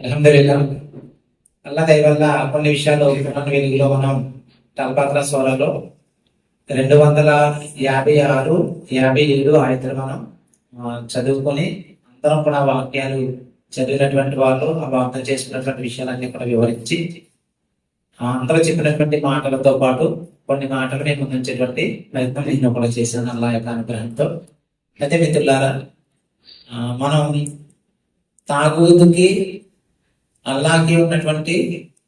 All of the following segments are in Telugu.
అల్హమ్దులిల్లా. అల్లా దయ వల్ల కొన్ని విషయాలు మన వెలుగులో మనం తల్పాత్ర స్వరలో రెండు వందల యాభై ఆరు యాభై ఏడు ఆయతలు మనం చదువుకొని అందరం కూడా వాక్యాలు చదివినటువంటి వాళ్ళు ఆ వార్త చేసుకున్నటువంటి విషయాలన్నీ కూడా వివరించి అందరూ చెప్పినటువంటి మాటలతో పాటు కొన్ని మాటలు నేను ముందుంచేటువంటి ప్రయత్నం నేను కూడా చేశాను అల్లా యొక్క అనుగ్రహంతో. అయితే మిత్రులారా మనం తాగుతుకి అల్లాకి ఉన్నటువంటి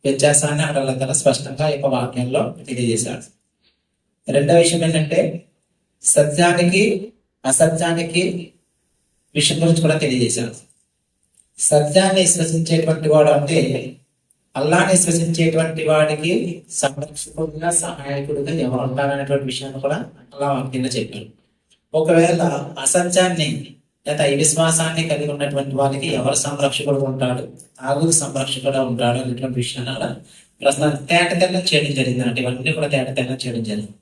వ్యత్యాసాన్ని అక్కడ స్పష్టంగా ఈ యొక్క వాక్యంలో తెలియజేశాడు. రెండో విషయం ఏంటంటే సత్యానికి అసత్యానికి విషయం గురించి కూడా తెలియజేశాడు. సత్యాన్ని విశ్వసించేటువంటి వాడు అంటే అల్లాని విశ్వసించేటువంటి వాడికి సంరక్షకుడుగా సహాయకుడుగా ఎవరు ఉంటారనేటువంటి విషయాన్ని కూడా అలా వాక్యంలో చెప్పాడు. ఒకవేళ అసత్యాన్ని లేదా ఈ విశ్వాసాన్ని కలిగి ఉన్నటువంటి వాళ్ళకి ఎవరు సంరక్షకుడు ఉంటాడు? ఆగు సంరక్షకుడు ఉంటాడు అనేటువంటి విషయాన్ని అక్కడ ప్రస్తుతం తేట తెల్ల చేయడం జరిగింది. అంటే ఇవన్నీ కూడా తేట తెల్ల చేయడం జరిగింది.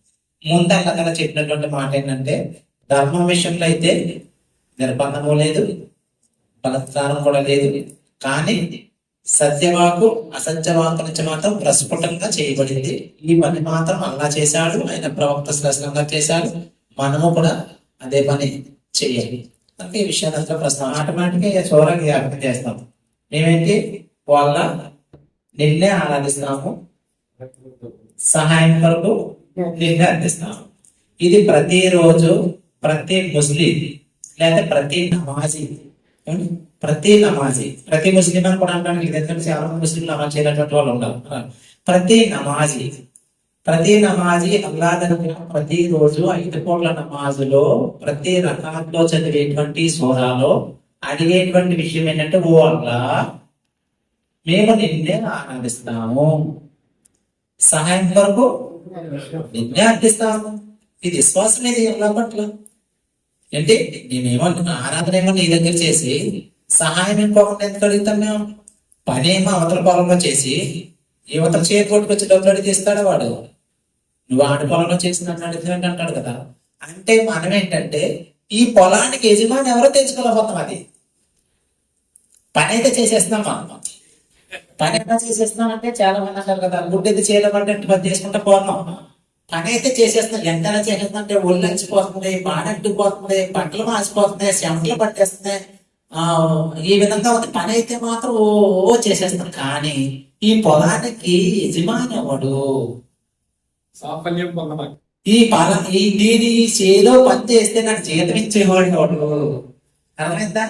ముందు అలా చెప్పినటువంటి మాట ఏంటంటే ధర్మం విషయంలో అయితే నిర్బంధము లేదు బలత్కారం కూడా లేదు. కానీ సత్యవాకు అసత్యవాకు నుంచి మాత్రం ప్రస్ఫుటంగా చేయబడింది. ఈ పని మాత్రం అల్లా చేశాడు ఆయన ప్రవక్త శ్రేష్టంగా చేశాడు. మనము కూడా అదే పని చేయాలి. అంటే ఈ విషయాన్ని అంతా ప్రస్తుతం ఆటోమేటిక్గా చూడడానికి జాగ్రత్త చేస్తాం. మేమేంటి? వాళ్ళ నిన్నే ఆరాధిస్తాము. సహాయం కొరకు నిన్నే అందిస్తాము. ఇది ప్రతిరోజు ప్రతి ముస్లిం లేదా ప్రతి నమాజీ ప్రతి నమాజీ. ప్రతి ముస్లిం అని కూడా అంటాను ఇది ఎందుకంటే చాలా మంది ముస్లిం నమాజ్ చేయనటువంటి వాళ్ళు ఉండాలి. ప్రతి నమాజీ ప్రతి నమాజీ అల్లా ప్రతి రోజు ఐదు కోట్ల నమాజులో ప్రతి రకాల్లో చదివేటువంటి సోరాలో అడిగేటువంటి విషయం ఏంటంటే ఓ అల్లా మేము నిన్నే ఆనందిస్తాము సహాయం కొరకు నిన్నే అర్థిస్తాము ఇది విశ్వాసం ఇది అల్లా పట్ల? అంటే నేనేమో ఆరాధన ఏమో నీ దగ్గర చేసి సహాయం ఇంకోకుండా ఎందుకు అడుగుతాం మేము? పని ఏమో అవతల పొలంలో చేసి యువతల చేతి కొట్టుకొచ్చి డబ్బులు అడిగిస్తాడా వాడు? నువ్వు ఆడి పొలంలో చేసినట్టు అడిగినట్టు అంటాడు కదా. అంటే మనం ఏంటంటే ఈ పొలానికి యజమాని ఎవరో తెలుసుకోలేకపోతాం అది. పని అయితే చేసేస్తున్నాం మనం. పని ఎలా చేసేస్తున్నాం అంటే చాలా మంది అంటారు కదా గుడ్డైతే చేయలేమంటే పని చేసుకుంటే పోతున్నాం. పని అయితే చేసేస్తున్నాం. ఎంత చేసేస్తున్నాం అంటే ఒళ్ళు అలసిపోతుంది పాడట్టుకుపోతుంది బట్టలు మాసిపోతున్నాయి చెమటలు పట్టేస్తున్నాయి. ఆ ఈ విధంగా ఉంది. పని అయితే మాత్రం ఓ ఓ చేసేస్తాం కానీ ఈ పొలానికి యజమాని ఎవడు? సాఫల్యం పొందమని. ఈ పల ఈ దీని చేలో పని చేస్తే నాకు జీతం ఇచ్చేవాడు ఒకటి అర్థమైందా?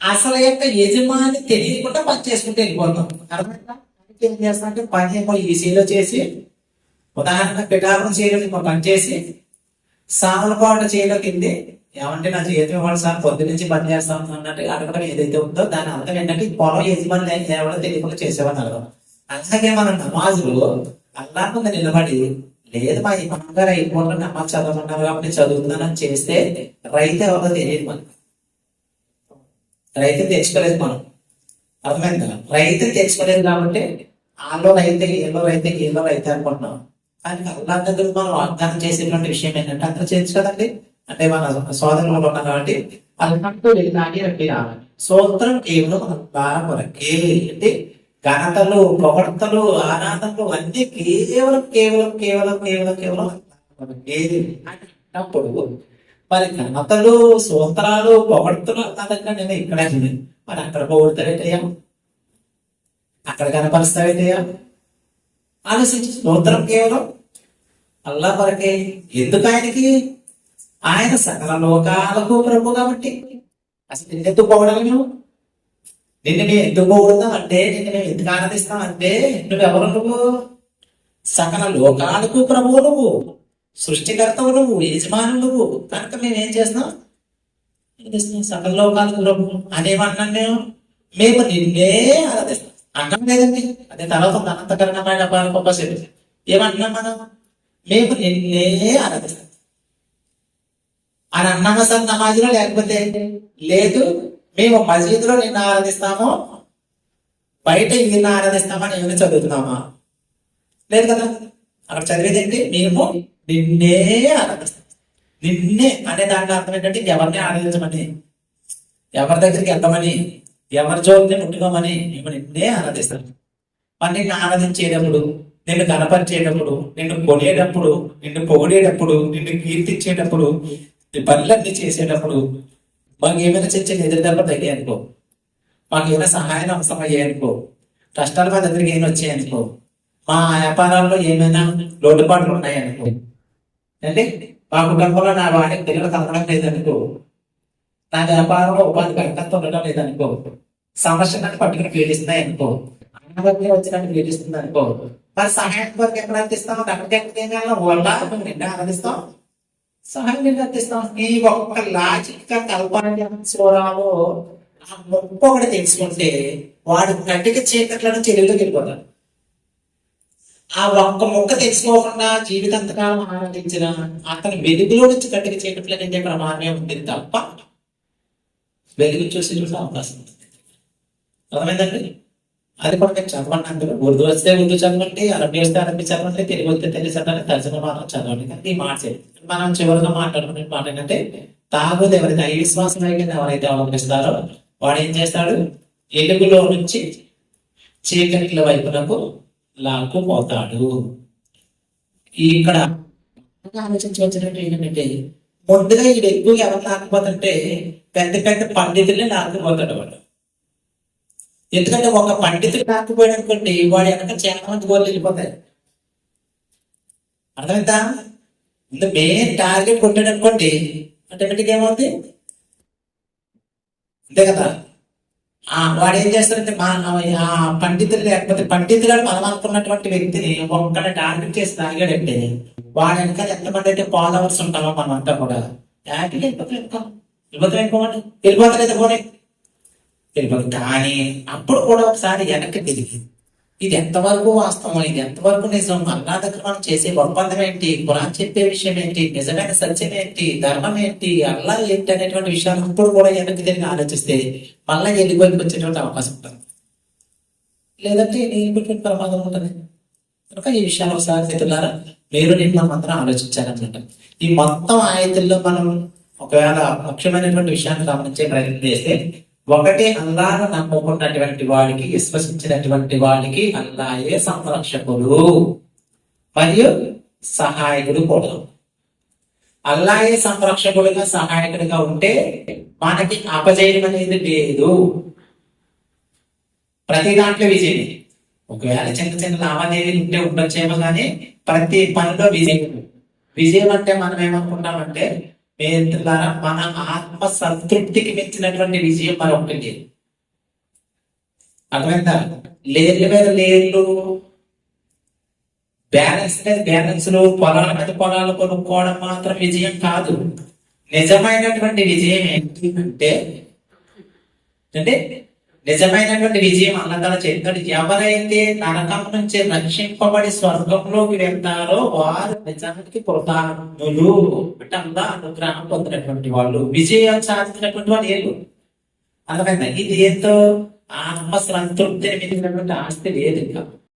అసలు యొక్క యజమాని తెలియకుండా పని చేసుకుంటే వెళ్ళిపోతాం. అర్థమైందా? ఏం చేస్తానంటే పని ఏమో ఈ చేలో చేసి ఉదాహరణ పిఠాపురం చేయలో ఇంకో పని చేసి సామలపాటు చేయలో కింది ఏమంటే నా జీతం ఇవ్వాలి సార్ పొద్దు నుంచి పని చేస్తాం అన్నట్టు అడగడం ఏదైతే ఉందో దాని అర్థం ఏంటంటే పొలం యజమాని ఎవరో తెలియకుండా చేసేవాడిని అడగడం అలాగే మన నమాజులు అల్లా ముందు నిలబడి లేదు మా ఇమాం గారు అయిపోయిన అమ్మ చదవమన్నారు కాబట్టి చదువుతున్నానని చేస్తే రైతు ఎవరో తెలియదు మనకు. రైతు తెచ్చుకోలేదు మనం. అర్థమైందా? రైతు తెచ్చుకోలేదు కాబట్టి ఆలో రైతే ఏలో రైతే ఏలో రైతే అనుకుంటున్నాం. కానీ అల్లా దగ్గర మనం వాగ్దానం చేసేటువంటి విషయం ఏంటంటే అందరూ చేయొచ్చు కదండి. అంటే మన సోదరులు ఉన్నాం కాబట్టి అల్లంటూ వెళ్ళాలి అంటే సూత్రం కేవలం అల్లా కొరకే అంటే ఘనతలు పొగడతలు ఆనందలు అన్ని కేవలం కేవలం కేవలం కేవలం కేవలం ఏది కొరకే అన్నప్పుడు మరి ఘనతలు సూత్రాలు పొగడతలు అదంగా నేను ఇక్కడ మరి అక్కడ పొగుడతావేటయ్యా అక్కడ కనపరుస్తావేటయ్యా ఆలోచించి సూత్రం కేవలం అల్లా కొరకే ఎందుకు ఆయనకి? ఆయన సకల లోకాలకు ప్రభు కాబట్టి. అసలు ఎందుకు పొగడాలి మేము నిన్ను మేము ఎందుకు అంటే నిన్ను మేము ఎందుకు ఆనందిస్తాం అంటే నువ్వెవరు నువ్వు? సకల లోకాలకు ప్రభువు నువ్వు. సృష్టికర్తవు నువ్వు యజమాను నువ్వు. కనుక మేమేం ఏం చేస్తున్నాం సకల లోకాలకు ప్రభు అనేమన్నాను మేము మేము నిన్నే ఆరాధిస్తాం. అంటాం లేదండి. అదే తర్వాత అనంతకరణమైన గొప్ప శక్తి ఏమంటున్నాం మనం? మేము నిన్నే ఆరాధిస్తాం. అని అన్నామా సార్ నమాజ్లో లేకపోతే? లేదు. మేము మసీదులో నిన్ను ఆరాధిస్తాము? బయట నిన్ను ఆరాధిస్తామని ఏమైనా చదువుతున్నామా? లేదు కదా? అక్కడ చదివేది ఏంటి మేము నిన్నే ఆరాధిస్తాం. నిన్నే అనే దాంట్లో అర్థం ఏంటంటే ఎవరిని ఆరాధించమని? ఎవరి దగ్గరికి వెళ్తామని? ఎవరి జోలిని ముట్టుకోమని? మేము నిన్నే ఆరాధిస్తాను మరి నిన్ను ఆరాధించేటప్పుడు నిన్ను కనపరిచేటప్పుడు నిన్ను కొనేటప్పుడు నిన్ను పొగిడేటప్పుడు నిన్ను కీర్తించేటప్పుడు పనులన్నీ చేసేటప్పుడు మాకు ఏమైనా చిన్న ఎదురుదెబ్బలు తగ్గాయనుకో మాకు ఏమైనా సహాయం అవసరం అయ్యాయి కష్టాలు మా దగ్గరికి ఏమైనా వచ్చాయనుకో మా వ్యాపారాల్లో ఏమైనా లోటుపాట్లు ఉన్నాయనుకో అంటే మా కుటుంబంలో నా వాడికి పిల్లలు కలగడం లేదనుకో. నా వ్యాపారంలో ఉపాధి కరెక్ట్గా ఉండడం లేదనుకో. సమస్య నన్ను పట్టుకుని పీడిస్తున్నాయి అనుకో. అనారోగ్యం వచ్చినట్టు పీడిస్తుంది అనుకో. మరి సహాయం వరకు ఎక్కడ అందిస్తాం? అక్కడికి ఎక్కడికి వెళ్ళాలి? వాళ్ళ ఆనందిస్తాం సహాయం నిండా అందిస్తాం ఈ ఒక్క లాజిక్గా కల్పన ఆ ముప్ప ఒకటి తెలుసుకుంటే వాడు కట్టిక చీకట్లను చెరువులోకి వెళ్ళిపోతాడు. ఆ ఒక్క మొక్క తెలుసుకోకుండా జీవితాంతకాలం ఆనందించిన అతని వెలుగులో నుంచి కట్టిక చీకట్లు నిండే ప్రమాదమే ఉంటుంది తప్ప వెలుగు చూసి చూసే అవకాశం ఉంటుంది అర్థమైందండి? అది కూడా నేను చదవండి అందులో. ఉర్దూ వస్తే ఉర్దూ చదవండి అరబీ వస్తే అరబీ చదవండి తెలుగు వస్తే తెలుగు చదవండి తర్జన మాత్రం చదవండి. కానీ ఈ మాట మనం చివరిగా మాట్లాడుకునే మాట ఏంటంటే తాగుదు ఎవరైతే అవిశ్వాసం అయిపోయింది ఎవరైతే అవలంబిస్తారో వాడు ఏం చేస్తాడు? ఎలుగులో నుంచి చీకటిల వైపునకు లాక్కుపోతాడు. ఇక్కడ ఆలోచించవచ్చినట్టు ఏంటంటే ముందుగా ఈ ఎక్కువ ఎవరు లాక్కుపోతుంటే పెద్ద పెద్ద పండితులే లాక్కుపోతాడు వాడు. ఎందుకంటే ఒక పండితుడు కాకపోయాడు అనుకోండి వాడు వెనక చాలా మంది గోళ్ళు వెళ్ళిపోతాయి అర్థమైందా? ముందు మెయిన్ టార్గెట్ కొట్టాడు అనుకోండి ఆటోమేటిక్ ఏమవుతుంది అంతే కదా? ఆ వాడు ఏం చేస్తాడంటే మా ఆ పండితులు లేకపోతే పండితుడు మనం అనుకున్నటువంటి వ్యక్తిని ఒక్కడ టార్గెట్ చేసి తాగాడంటే వాడు వెనకాల ఎంతమంది అయితే ఫాలోవర్స్ ఉంటామో మనం అంతా కూడా హ్యాపీగా వెళ్ళిపోతాం వెళ్ళిపోతాం వెళ్ళిపోమండి వెళ్ళిపోతలేదు పోనీ? వెళ్ళిపోతుంది కానీ అప్పుడు కూడా ఒకసారి వెనక్కి తిరిగి ఇది ఎంతవరకు వాస్తవం? ఇది ఎంతవరకు నిజం? అల్లా దగ్గర మనం చేసే ఒప్పందం ఏంటి? కురాన్ చెప్పే విషయం ఏంటి? నిజమైన సత్యం ఏంటి? ధర్మం ఏంటి? అల్లా ఏంటి? అనేటువంటి విషయాలు ఇప్పుడు కూడా వెనక్కి తిరిగి ఆలోచిస్తే మళ్ళీ ఎదిగోకి వచ్చేటువంటి అవకాశం ఉంటుంది? లేదంటే నేను ప్రమాదం ఉంటుంది. కనుక ఈ విషయాలు ఒకసారి చెప్తున్నారా? మీరు నిన్న మాత్రం అందరం ఆలోచించాలన్నమాట ఈ మొత్తం ఆయతుల్లో మనం ఒకవేళ ముఖ్యమైనటువంటి విషయాన్ని గమనించే ప్రయత్నం చేస్తే ఒకటి అల్లాను నమ్ముకున్నటువంటి వాడికి విశ్వసించినటువంటి వాడికి అల్లాయే సంరక్షకుడు. మరియు సహాయకుడు కూడా. అల్లాయే సంరక్షకుడిగా సహాయకుడిగా ఉంటే మనకి అపజయం అనేది లేదు. ప్రతి దాంట్లో విజయం ఒకవేళ చిన్న చిన్న లావాదేవీలు ఉంటే ఉండొచ్చేమో కానీ ప్రతి పనిలో విజయం. విజయం అంటే మనం ఏమనుకుంటామంటే మిత్రులారా మన ఆత్మ సంతృప్తికి మెచ్చినటువంటి విజయం మరొకటి లేదు అర్థమైందా? లేర్ల మీద లేర్లు బ్యాలెన్స్ మీద బ్యాలెన్స్లు పొలాల మీద పొలాలు కొనుక్కోవడం మాత్రం విజయం కాదు. నిజమైనటువంటి విజయం ఏంటి అంటే అంటే నిజమైనటువంటి విజయం అన్నదాన చెప్తాడు ఎవరైతే నరకం నుంచి రక్షింపబడి స్వర్గంలోకి వెళ్తారో వారు నిజానికి కృతార్థులు అంటే అందా అనుగ్రహం పొందినటువంటి వాళ్ళు విజయం సాధించినటువంటి వాళ్ళు ఏళ్ళు. అర్థమైందా? ఇది ఏంతో ఆత్మ సంతృప్తిని మించినటువంటి ఆస్తి లేదు ఇంకా.